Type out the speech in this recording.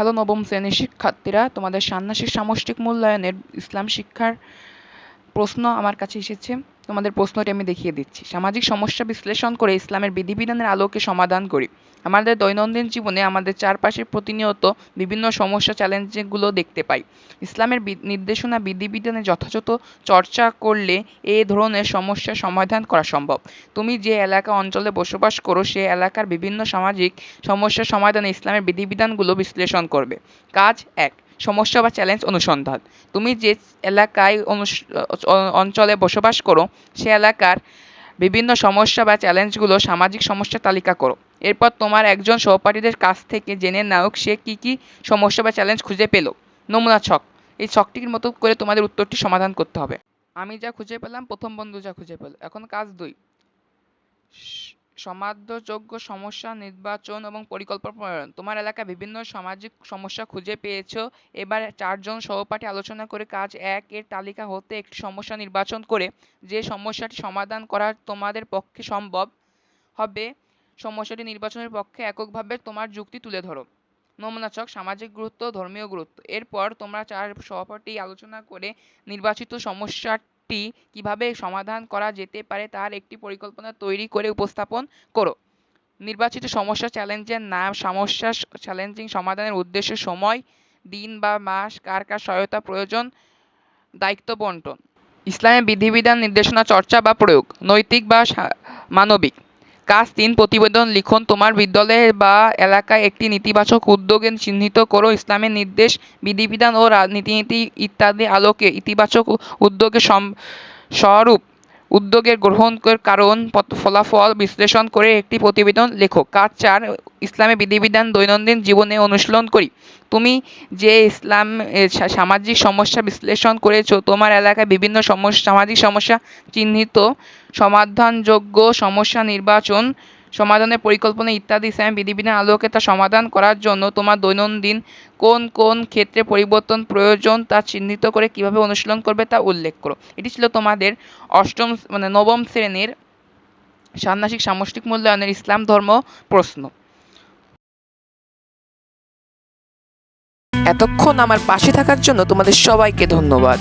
Hello নবম শ্রেণির শিক্ষার্থীরা তোমাদের ষান্মাসিক সামষ্টিক মূল্যায়নের ইসলাম শিক্ষার প্রশ্ন আমার কাছে এসেছে। তোমাদের প্রশ্নটি আমি দেখিয়ে দিচ্ছি। সামাজিক সমস্যা বিশ্লেষণ করে ইসলামের বিধিবিধানের আলোকে সমাধান করি। আমাদের দৈনন্দিন জীবনে আমাদের চারপাশে প্রতিনিয়ত বিভিন্ন সমস্যা চ্যালেঞ্জগুলো দেখতে পাই। ইসলামের নির্দেশনা, বিধিবিধানে যথাযথ চর্চা করলে এ ধরনের সমস্যার সমাধান করা সম্ভব। তুমি যে এলাকা অঞ্চলে বসবাস করো, সে এলাকার বিভিন্ন সামাজিক সমস্যার সমাধানে ইসলামের বিধিবিধানগুলো বিশ্লেষণ করবে। কাজ এক সমস্যা বা চ্যালেঞ্জ অনুসন্ধান। তুমি যে এলাকায় অঞ্চলে বসবাস করো, সে এলাকার বিভিন্ন সমস্যা বা চ্যালেঞ্জগুলো সামাজিক সমস্যার তালিকা করো। এরপর তোমার একজন সহপাঠীদের কাছ থেকে জেনে নাও সে কী কী সমস্যা বা চ্যালেঞ্জ খুঁজে পেল। নমুনা ছক। এই ছকটির মতো করে তোমাদের উত্তরটি সমাধান করতে হবে। আমি যা খুঁজে পেলাম, প্রথম বন্ধু যা খুঁজে পেল। এখন কাজ দুই। সমাধানযোগ্য সমস্যা, নির্বাচন এবং পরিকল্পনা প্রণয়ন তোমার এলাকায় বিভিন্ন সামাজিক সমস্যা খুঁজে পেয়েছ? এবার চারজন সহপাঠী আলোচনা করে কাজ এক এর তালিকা হতে একটি সমস্যা নির্বাচন করে যে সমস্যাটি সমাধান করা তোমাদের পক্ষে সম্ভব হবে, সমস্যাটি নির্বাচনের পক্ষে এককভাবে তোমার যুক্তি তুলে ধরো। নমুনাচক সামাজিক গুরুত্ব, ধর্মীয় গুরুত্ব। এরপর তোমরা চার সহপাঠী আলোচনা করে নির্বাচিত সমস্যাটি কীভাবে সমাধান করা যেতে পারে তার একটি পরিকল্পনা তৈরি করে উপস্থাপন করো। নির্বাচিত সমস্যা চ্যালেঞ্জের নাম, সমস্যা চ্যালেঞ্জিং সমাধানের উদ্দেশ্য, সময়, দিন বা মাস, কার কার সহায়তা প্রয়োজন, দায়িত্ব বন্টন। ইসলামের বিধিবিধান নির্দেশনা, চর্চা বা প্রয়োগ, নৈতিক বা মানবিক। কাজ তিন প্রতিবেদন লিখন। তোমার বিদ্যালয়ে বা এলাকায় একটি নেতিবাচক উদ্যোগে চিহ্নিত করো। ইসলামের নির্দেশ, বিধিবিধান ও রাজনীতিনীতি ইত্যাদি আলোকে ইতিবাচক উদ্যোগের স্বরূপ উদ্যোগের গ্রহণ কারণ ফলাফল বিশ্লেষণ করে একটি প্রতিবেদন লেখো। কাজ চার ইসলামের বিধিবিধান দৈনন্দিন জীবনে অনুশীলন করি। তুমি যে ইসলাম সামাজিক সমস্যা বিশ্লেষণ করেছ, তোমার এলাকায় বিভিন্ন সমস্যা সামাজিক সমস্যা চিহ্নিত, সমাধানযোগ্য সমস্যা নির্বাচন, সমাধানের পরিকল্পনা ইত্যাদি ইসলামের বিধিবিধান আলোকে তা সমাধান করার জন্য তোমার দৈনন্দিন কোন কোন ক্ষেত্রে পরিবর্তন প্রয়োজন তা চিহ্নিত করে কীভাবে অনুশীলন করবে তা উল্লেখ করো। এটি ছিল তোমাদের অষ্টম মানে নবম শ্রেণির ষান্মাসিক সামষ্টিক মূল্যায়নের ইসলাম ধর্ম প্রশ্ন। এতক্ষণ আমার পাশে থাকার জন্য তোমাদের সবাইকে ধন্যবাদ।